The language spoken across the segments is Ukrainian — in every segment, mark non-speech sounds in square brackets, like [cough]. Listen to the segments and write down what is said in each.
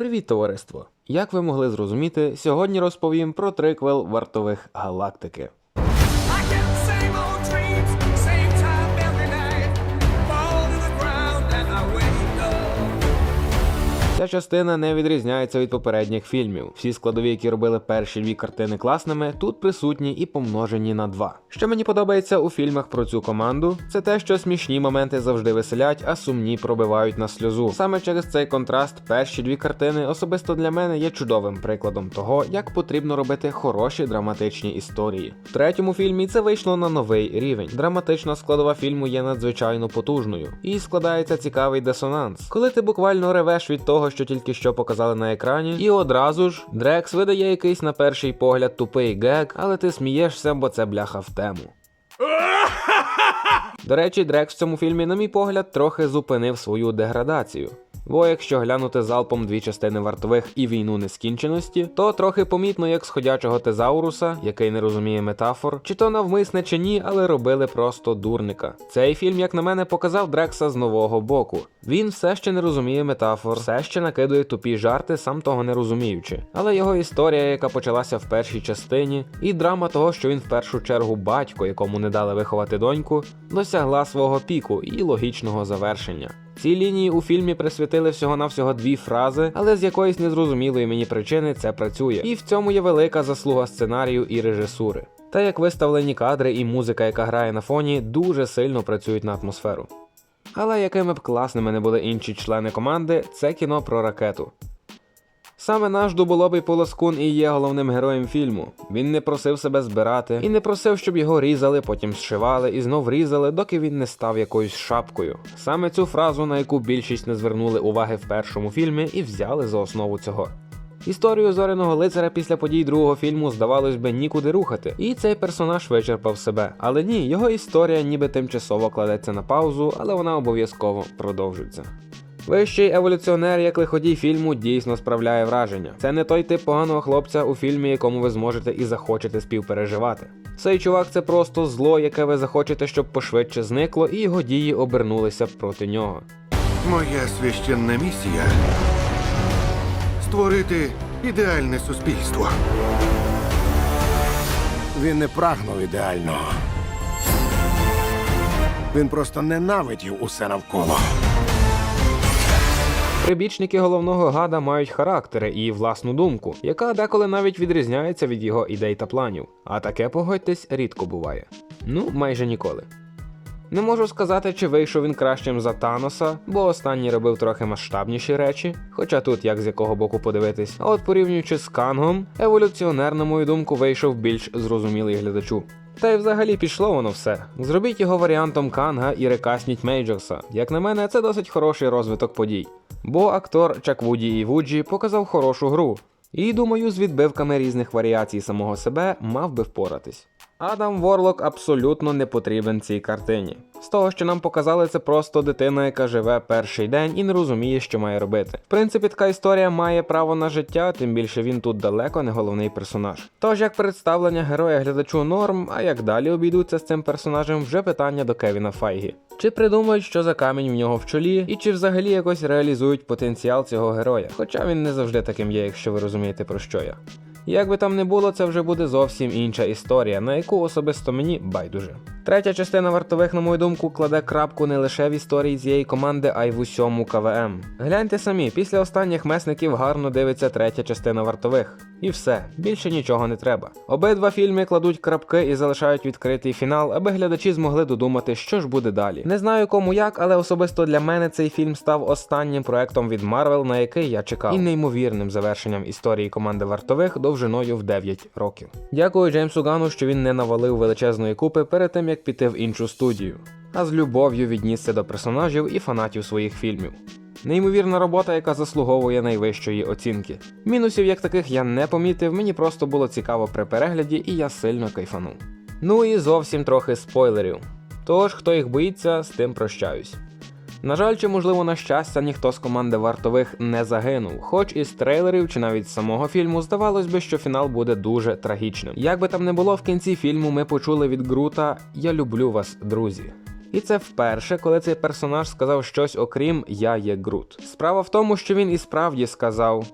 Привіт, товариство! Як ви могли зрозуміти, сьогодні розповім про триквел вартових галактики. Ця частина не відрізняється від попередніх фільмів. Всі складові, які робили перші дві картини класними, тут присутні і помножені на два. Що мені подобається у фільмах про цю команду, це те, що смішні моменти завжди веселять, а сумні пробивають на сльозу. Саме через цей контраст перші дві картини особисто для мене є чудовим прикладом того, як потрібно робити хороші драматичні історії. В третьому фільмі це вийшло на новий рівень. Драматична складова фільму є надзвичайно потужною, і складається цікавий дисонанс, коли ти буквально ревеш від того, що тільки що показали на екрані, і одразу ж Дрекс видає якийсь на перший погляд тупий гек, але ти смієшся, бо це бляха в тему. [laughs] До речі, Дрекс в цьому фільмі, на мій погляд, трохи зупинив свою деградацію. Бо якщо глянути залпом дві частини вартових і війну нескінченості, то трохи помітно, як сходячого тезауруса, який не розуміє метафор, чи то навмисне чи ні, але робили просто дурника. Цей фільм, як на мене, показав Дрекса з нового боку. Він все ще не розуміє метафор, все ще накидує тупі жарти, сам того не розуміючи. Але його історія, яка почалася в першій частині, і драма того, що він в першу чергу батько, якому не дали виховати доньку, досягла свого піку і логічного завершення. Ці лінії у фільмі присвятили всього-навсього дві фрази, але з якоїсь незрозумілої мені причини це працює. І в цьому є велика заслуга сценарію і режисури. Та як виставлені кадри і музика, яка грає на фоні, дуже сильно працюють на атмосферу. Але якими б класними не були інші члени команди, це кіно про ракету. Саме наш дуболобий полоскун і є головним героєм фільму. Він не просив себе збирати і не просив, щоб його різали, потім зшивали і знов різали, доки він не став якоюсь шапкою. Саме цю фразу, на яку більшість не звернули уваги в першому фільмі, і взяли за основу цього. Історію зоряного лицаря після подій другого фільму здавалось би нікуди рухати, і цей персонаж вичерпав себе. Але ні, його історія ніби тимчасово кладеться на паузу, але вона обов'язково продовжується. Вищий еволюціонер, як лиходій фільму, дійсно справляє враження. Це не той тип поганого хлопця у фільмі, якому ви зможете і захочете співпереживати. Цей чувак це просто зло, яке ви захочете, щоб пошвидше зникло, і його дії обернулися проти нього. Моя священна місія створити ідеальне суспільство. Він не прагнув ідеального. Він просто ненавидів усе навколо. Прибічники головного гада мають характери і власну думку, яка деколи навіть відрізняється від його ідей та планів. А таке, погодьтесь, рідко буває. Ну, майже ніколи. Не можу сказати, чи вийшов він кращим за Таноса, бо останній робив трохи масштабніші речі, хоча тут як з якого боку подивитись. А от порівнюючи з Кангом, еволюціонер, на мою думку, вийшов більш зрозумілий глядачу. Та й взагалі пішло воно все. Зробіть його варіантом Канга і рекасніть Мейджорса. Як на мене, це досить хороший розвиток подій. Бо актор Чак Вуді і Вуджі показав хорошу гру. І думаю, з відбивками різних варіацій самого себе мав би впоратись. Адам Ворлок абсолютно не потрібен цій картині. З того, що нам показали, це просто дитина, яка живе перший день і не розуміє, що має робити. В принципі, така історія має право на життя, тим більше він тут далеко не головний персонаж. Тож як представлення героя глядачу норм, а як далі обійдуться з цим персонажем, вже питання до Кевіна Файгі. Чи придумають, що за камінь в нього в чолі, і чи взагалі якось реалізують потенціал цього героя? Хоча він не завжди таким є, якщо ви розумієте про що я. Як би там не було, це вже буде зовсім інша історія, на яку особисто мені байдуже. Третя частина вартових, на мою думку, кладе крапку не лише в історії цієї команди, а й в усьому КВМ. Гляньте самі, після останніх месників гарно дивиться третя частина вартових. І все, більше нічого не треба. Обидва фільми кладуть крапки і залишають відкритий фінал, аби глядачі змогли додумати, що ж буде далі. Не знаю кому як, але особисто для мене цей фільм став останнім проектом від Марвел, на який я чекав, і неймовірним завершенням історії команди вартових довжиною в 9 років. Дякую Джеймсу Гану, що він не навалив величезної купи перед тим як піти в іншу студію, а з любов'ю віднісся до персонажів і фанатів своїх фільмів. Неймовірна робота, яка заслуговує найвищої оцінки. Мінусів як таких я не помітив, мені просто було цікаво при перегляді, і я сильно кайфанув. Ну і зовсім трохи спойлерів. Тож, хто їх боїться, з тим прощаюсь. На жаль, чи можливо на щастя, ніхто з команди вартових не загинув, хоч із трейлерів чи навіть з самого фільму здавалось би, що фінал буде дуже трагічним. Як би там не було, в кінці фільму ми почули від Грута Я люблю вас, друзі. І це вперше, коли цей персонаж сказав щось окрім Я є Грут. Справа в тому, що він і справді сказав.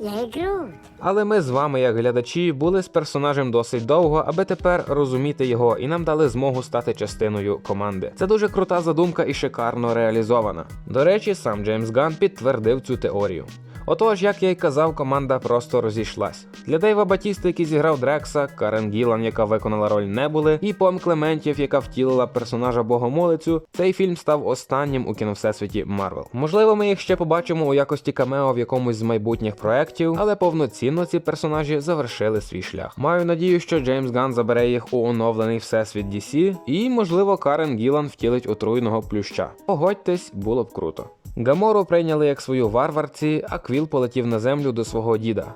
Я ігру. Але ми з вами, як глядачі, були з персонажем досить довго, аби тепер розуміти його, і нам дали змогу стати частиною команди. Це дуже крута задумка і шикарно реалізована. До речі, сам Джеймс Ган підтвердив цю теорію. Отож, як я й казав, команда просто розійшлась. Для Дейва Батіста, який зіграв Дрекса, Карен Гілан, яка виконала роль Небули, і Пом Клементів, яка втілила персонажа Богомолицю, цей фільм став останнім у кіновсесвіті Марвел. Можливо, ми їх ще побачимо у якості камео в якомусь з майбутніх проєктів, але повноцінно ці персонажі завершили свій шлях. Маю надію, що Джеймс Ган забере їх у оновлений всесвіт DC, і, можливо, Карен Гілан втілить отруйного плюща. Погодьтесь, було б круто. Гамору прийняли як свою варварці, а Квіл полетів на землю до свого діда.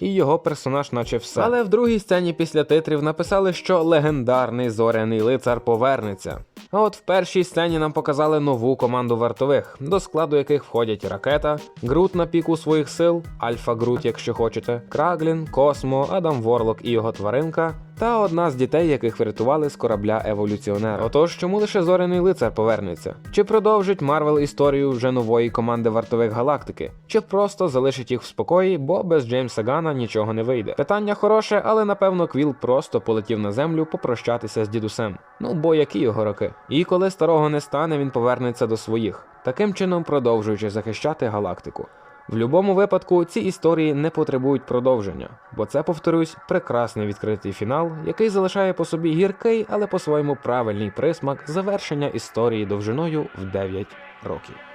І його персонаж, наче все. Але в другій сцені після титрів написали, що легендарний зоряний лицар повернеться. А от в першій сцені нам показали нову команду вартових, до складу яких входять ракета, Грут на піку своїх сил, Альфа Грут, якщо хочете, Краглін, Космо, Адам Ворлок і його тваринка, та одна з дітей, яких врятували з корабля еволюціонера. Отож, чому лише зоряний лицар повернеться? Чи продовжить Марвел історію вже нової команди вартових галактики? Чи просто залишить їх в спокої, бо без Джеймса Гана нічого не вийде? Питання хороше, але напевно Квіл просто полетів на землю попрощатися з дідусем. Ну бо які його роки? І коли старого не стане, він повернеться до своїх, таким чином продовжуючи захищати галактику. В будь-якому випадку ці історії не потребують продовження, бо це, повторюсь, прекрасний відкритий фінал, який залишає по собі гіркий, але по-своєму правильний присмак завершення історії довжиною в 9 років.